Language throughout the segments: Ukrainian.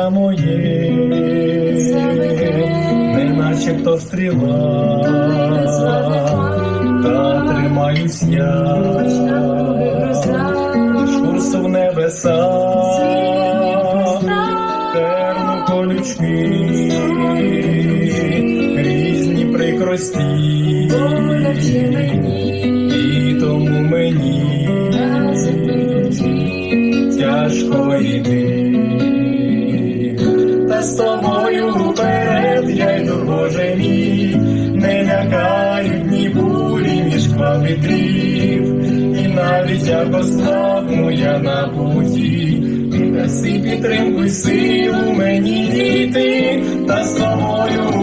життя моє, не начебто стріла, та тримаюсь я, курсу в небеса, терну колючки, різні прикрості, і тому мені тяжко йти, з тобою вперед я йду, Боже мій, не лякають ні бурі, ні шквал вітрів, і навіть як ослабну я на путі, ти даси підтримку й силу мені йти, та з тобою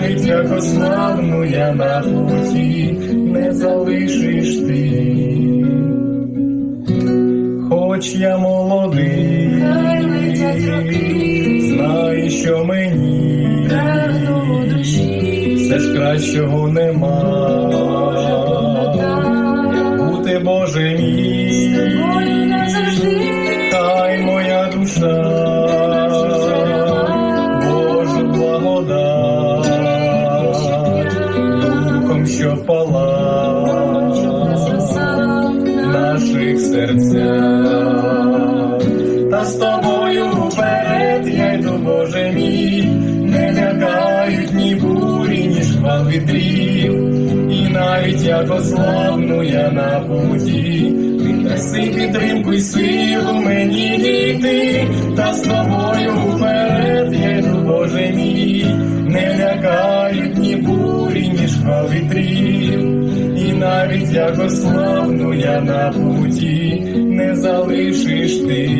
навіть як ослабну я на путі, не залишиш ти. Хоч я молодий, знаю, що мені все ж кращого нема. Бути Боже мій, духом, пала в наших серцях, та з тобою вперед я йду, Боже мій, не лякають ні бурі, ні шквал вітрів, і навіть як ослабну я на путі, ти підтримку й силу мені дійти, та з тобою бурі, вітрів, і навіть як ослабну я на путі, не залишиш ти.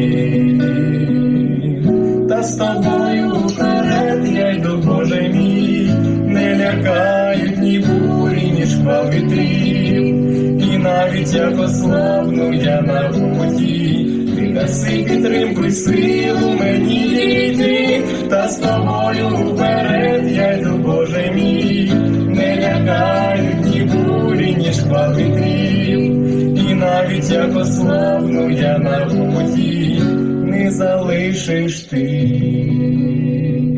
Та з тобою вперед я йду, Боже мій, не лякають ні бурі, ні шквал вітрів, і навіть як ослабну я на путі, ти даси підтримку й силу мені йти, та з тобою вперед і навіть я на путі, не залишиш ти.